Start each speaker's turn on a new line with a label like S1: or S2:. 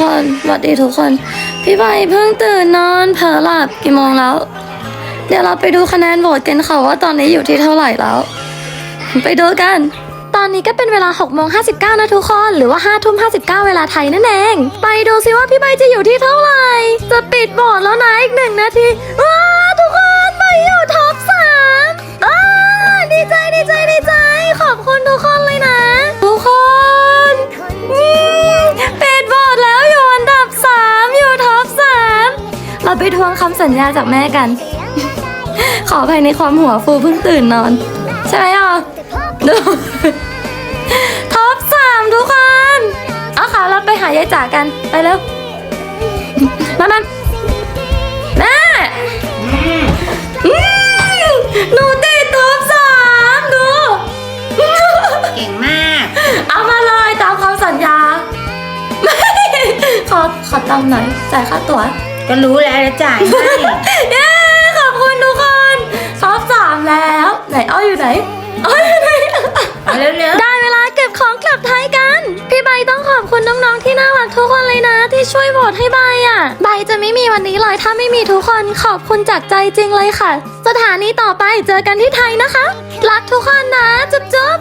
S1: คนสวัสดีทุกคน พี่ใบเพิ่งตื่นนอนเผลอหลับกี่โมงแล้ว เดี๋ยวเราไปดูคะแนนโหวตกันค่ะว่าตอนนี้อยู่ที่เท่าไหร่แล้ว ไปดูกัน ตอนนี้ก็เป็นเวลา6โมง59 นะทุกคน หรือว่า5ทุ่ม59 เวลาไทยนั่นเอง ไปดูซิว่าพี่ใบจะอยู่ที่เท่าไหร่ จะปิดโหวตแล้วนะอีกหนึ่งนาที ทวงคำสัญญาจากแม่กัน ขออภัยในความหัวฟูเพิ่งตื่นนอน ใช่ไหมอะดูท็อปสามทุกคนเอาค่ะเราไปหายายจ๋ากันไปเร็วมามันแม่อืมหนูติดท็อปสามดู
S2: เก่งมาก
S1: เอามาเลยตามคำสัญญา ขอขอตังค์หน่อยจ่ายค่าตั๋ว
S2: ก็รู้แล้วจะจ่ายให้
S1: เย้ขอบคุณทุกคนท็อปสามแล้ว ไหนอ้อยอยู่ไหนอ้อยอยู่ไหน
S2: เอาเร็ว
S1: ได้เวลาเก็บของกลับไทยกัน พี่ใบต้องขอบคุณน้องๆที่น่ารักทุกคนเลยนะ ที่ช่วยโหวตให้ใบอะ ใบจะไม่มีวันนี้เลยถ้าไม่มีทุกคนขอบคุณจากใจจริงเลยค่ะ สถานีต่อไปเจอกันที่ไทยนะคะ รักทุกคนนะ จุ๊บจุ๊บ